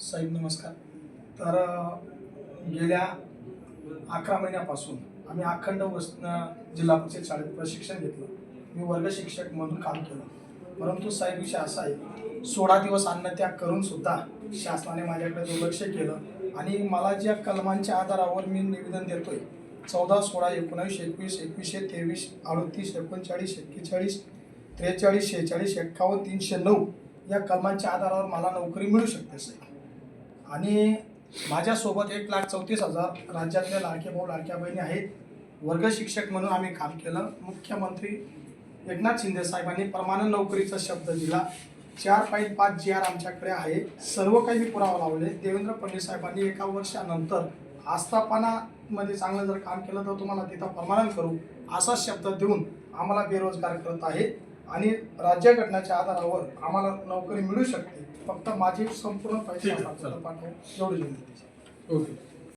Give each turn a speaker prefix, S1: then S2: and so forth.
S1: साहेब नमस्कार. तर गेल्या अकरा महिन्यापासून आम्ही अखंड वस जिल्हा परिषद शाळेत प्रशिक्षण घेतलं. मी वर्ग शिक्षक म्हणून काम केलं. परंतु साहेब विषय असा आहे सोळा दिवस अन्नत्याग करून सुद्धा शासनाने माझ्याकडे दुर्लक्ष केलं आणि मला ज्या कलमांच्या आधारावर मी निवेदन देतोय चौदा सोळा एकोणावीस एकवीस एकवीसशे तेवीस अडतीस एकोणचाळीस एक्केचाळीस त्रेचाळीस शेहेचाळीस एक्कावन्न तीनशे नऊ या कलमांच्या आधारावर मला नोकरी मिळू शकते साहेब आणि माझ्यासोबत एक लाख चौतीस हजार राज्यातल्या लाडके भाऊ लाडक्या बहिणी आहेत. वर्ग शिक्षक म्हणून आम्ही काम केलं. मुख्यमंत्री एकनाथ शिंदे साहेबांनी परमानंद नोकरीचा शब्द दिला. चार पॉईंट पाच जी आर आमच्याकडे आहे. सर्व काही मी पुरावा लावले. देवेंद्र फडणवीस साहेबांनी एका वर्षानंतर आस्थापनामध्ये चांगलं जर काम केलं तर तुम्हाला तिथं परमानंद करू असा शब्द देऊन आम्हाला बेरोजगार करत आहे. आणि राज्यघटनेच्या आधारावर आम्हाला नोकरी मिळू शकते. फक्त माझी संपूर्ण पैसे. पाठवून एवढी
S2: ओके.